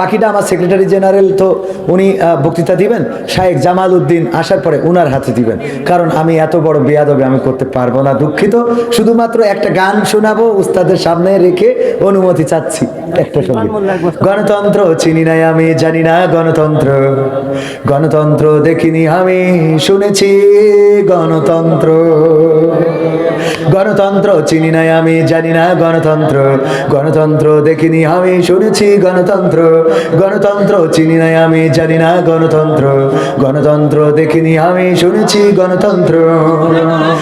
বাকিটা আমার secretary general তো উনি বক্তৃতা দিবেন শাহেক জামাল উদ্দিন আসার পরে উনার হাতে দিবেন। কারণ আমি এত বড় বেয়াদবে আমি করতে পারব না, দুঃখিত। শুধুমাত্র একটা গান শোনাবো, উস্তাদের সামনে রেখে অনুমতি চাচ্ছি। একটা সংগীত। গণতন্ত্র চিনি নাই আমি জানি না গণতন্ত্র। গণতন্ত্র দেখিনি আমি শুনেছি গণতন্ত্র। গণতন্ত্র চিনি নাই আমি জানি না গণতন্ত্র। গণতন্ত্র দেখিনি আমি শুনেছি গণতন্ত্র। গণতন্ত্র চিনি নাই আমি জানি না গণতন্ত্র। গণতন্ত্র দেখিনি আমি শুনেছি গণতন্ত্র।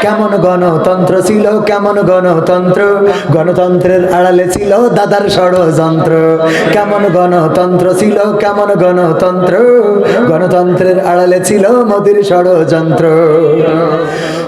কেমন গণতন্ত্র ছিল, কেমন গণতন্ত্র? গণতন্ত্রের আড়ালে ছিল দাদার ষড়যন্ত্র। কেমন গণতন্ত্র ছিল, কেমন গণতন্ত্র? গণতন্ত্রের আড়ালে ছিল মোদির ষড়যন্ত্র।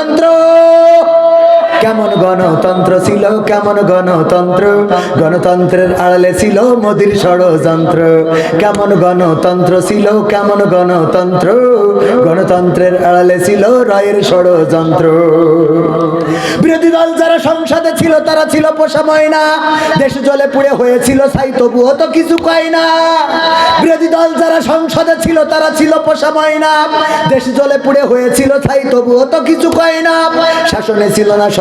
mantra কেমন গণতন্ত্র ছিল, কেমন গণতন্ত্র? গণতন্ত্রের আড়ালে ছিল মোদির ষড়যন্ত্র। কেমন গণতন্ত্র ছিল, কেমন গণতন্ত্র? গণতন্ত্রের আড়ালে ছিল রায়ের ষড়যন্ত্র। বিরোধী দল যারা সংসদে ছিল, তারা ছিল পোষা ময়না। দেশ জলে পুড়ে হয়েছিল সাই তবুও তো কিছু কয় না। বিরোধী দল যারা সংসদে ছিল, তারা ছিল পোষা ময়না। দেশ জলে পুড়ে হয়েছিল ছাই, তবুও তো কিছু কয় না। শাসনে ছিল না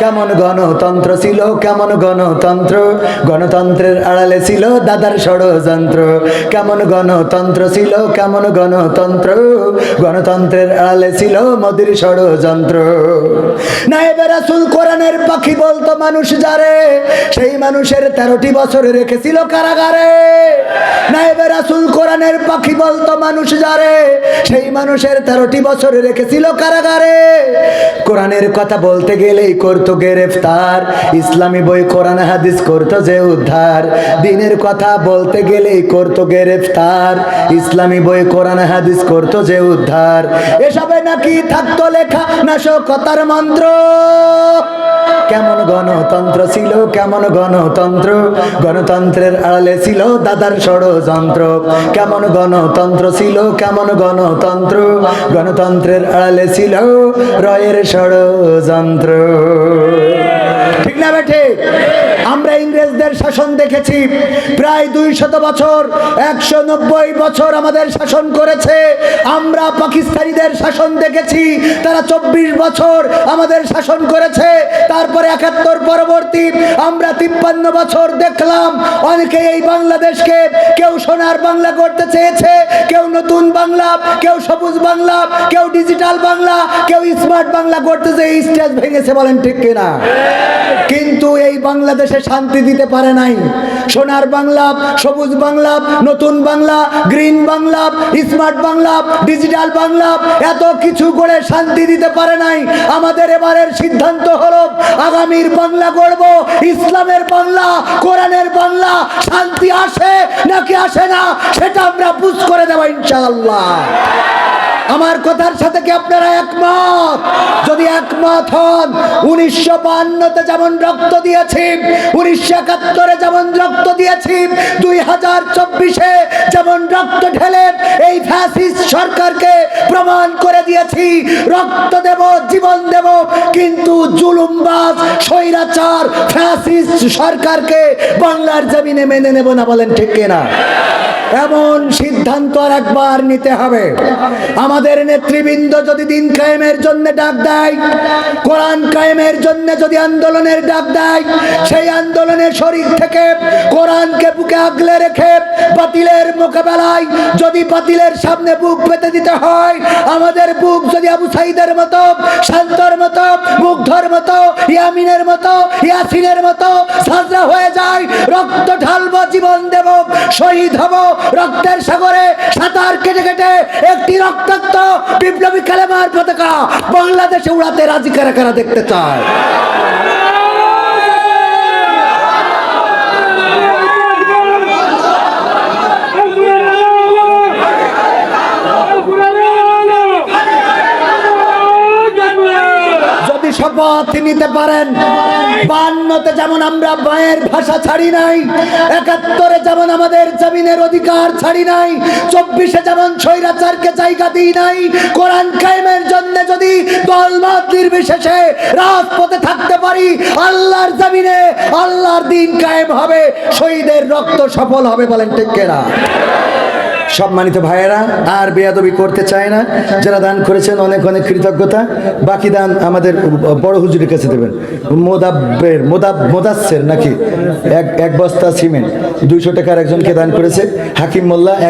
কেমন গণতন্ত্র ছিল, কেমন গণতন্ত্র? গণতন্ত্রের আড়ালে ছিল দাদার ষড়যন্ত্র। কেমন গণতন্ত্র ছিল, কেমন গণতন্ত্র? গণতন্ত্রের আড়ালে ছিল মোদির ষড়যন্ত্র। রাসুল কোরআনের পাখি বলতো, মানুষ যারে, সেই মানুষের তেরোটি বছর রেখেছিল কারাগারে। নায়েবে রাসুল কোরআনের পাখি বলতো, মানুষ যারে, সেই মানুষের তেরোটি বছর রেখেছিল কারাগারে। কোরআনের কথা বলতে গেলেই করতো গ্রেফতার। ইসলামী বই, কোরআন, হাদিস করতো যে উদ্ধার। দিনের কথা বলতে গেলেই করতো গ্রেফতার। ইসলামী বই, কোরআন, হাদিস করতো যে উদ্ধার। এসবে নাকি থাকতো লেখা নাশকতার মন্ত্র। কেমন গণতন্ত্র ছিল, কেমন গণতন্ত্র? গণতন্ত্রের আড়ালে ছিল দাদার ষড়যন্ত্র। কেমন গণতন্ত্র ছিল, কেমন গণতন্ত্র? গণতন্ত্রের আড়ালে ছিল রয়ের ষড়যন্ত্র। না আমরা ইংরেজদের শাসন দেখেছি। প্রায় দুই শত বছর একশো নব্বই বছর আমাদের শাসন করেছে। আমরা পাকিস্তানিদের শাসন দেখেছি। তারা চব্বিশ বছর আমাদের শাসন করেছে। তারপরে একাত্তর পরবর্তী আমরা তিপ্পান্ন বছর দেখলাম, অনেকে এই বাংলাদেশকে কেউ সোনার বাংলা করতে চেয়েছে, কেউ নতুন বাংলা, কেউ সবুজ বাংলা, কেউ ডিজিটাল বাংলা, কেউ স্মার্ট বাংলা করতে চেয়ে স্টেজ ভেঙেছে বলেন ঠিক কিনা? কিন্তু এই বাংলাদেশে শান্তি দিতে পারে নাই। সোনার বাংলা, সবুজ বাংলা, নতুন Bangla, green Bangla, smart Bangla, digital Bangla, এত কিছু করে শান্তি দিতে পারে নাই। আমাদের এবারের সিদ্ধান্ত হলো, আগামীর বাংলা গড়ব, ইসলামের বাংলা, কোরআনের বাংলা, শান্তি আসে নাকি আসে না, সেটা আমরা বুঝ করে দেবো ইনশাআল্লাহ। আমার কথার সাথে কি আপনারা একমত? যদি একমত হন, উনিশশো বান্নতে যেমন রক্ত দিয়েছি, উনিশশো একাত্তরে যেমন রক্ত দিয়েছি, দুই হাজার চব্বিশে যেমন রক্ত ঢেলে এই ফ্যাসিস সরকারকে প্রমাণ করে দিয়েছি, রক্ত দেব, জীবন দেব, কিন্তু জুলুমবাজ, স্বৈরাচার ফ্যাসিস সরকারকে বাংলার জমিনে মেনে নেব না বলেন ঠিক কিনা? এমন সিদ্ধান্ত আর একবার নিতে হবে। আমাদের নেতৃবৃন্দ যদি দিন কায়েমের জন্য ডাক দেয়, কোরআন কায়েমের জন্য যদি আন্দোলনের ডাক দেয়, সেই আন্দোলনের শরীর থেকে কোরআনকে বুকে আগলে রেখে বাতিলের মোকাবেলায় যদি বাতিলের সামনে বুক পেতে দিতে হয়, আমাদের বুক যদি আবু সাইদের মতো, শান্তর মতো, মুগ্ধর মতো, ইয়ামিনের মতো, ইয়াসিনের মতো সাজরা হয়ে যায়, রক্ত ঢালবো, জীবন দেব, শহীদ হব রক্তের সাগরে সাঁতার কেটে কেটে একটি রক্তাক্ত বিপ্লবী কালেমার পতাকা বাংলাদেশে উড়াতে রাজি কারা কারা দেখতে চায়? শপথ নিতে পারেন। বান্নতে যেমন আমরা ভাষা ছাড়ি নাই, একাত্তরে যেমন আমাদের জমিনের অধিকার ছাড়ি নাই, চব্বিশে যেমন জায়গা দিই নাই, কোরআন কায়েমের জন্য যদি দলমত নির্বিশেষে রাজপথে থাকতে পারি, আল্লাহর জমিনে আল্লাহর দিন কায়েম হবে, শহীদের রক্ত সফল হবে বলেন সম্মানিত ভাইয়েরা, আর বেয়াদবি করতে চায় না। যারা দান করেছেন অনেক অনেক কৃতজ্ঞতা। বাকি দান আমাদের বড় হুজুরের কাছে দেবেন। মোদাব্বের, মোদাব মোদাচ্ছের নাকি? এক এক বস্তা সিমেন্ট। দুইশো টাকার একজনকে দান করেছে। হাকিম মোল্লা, এক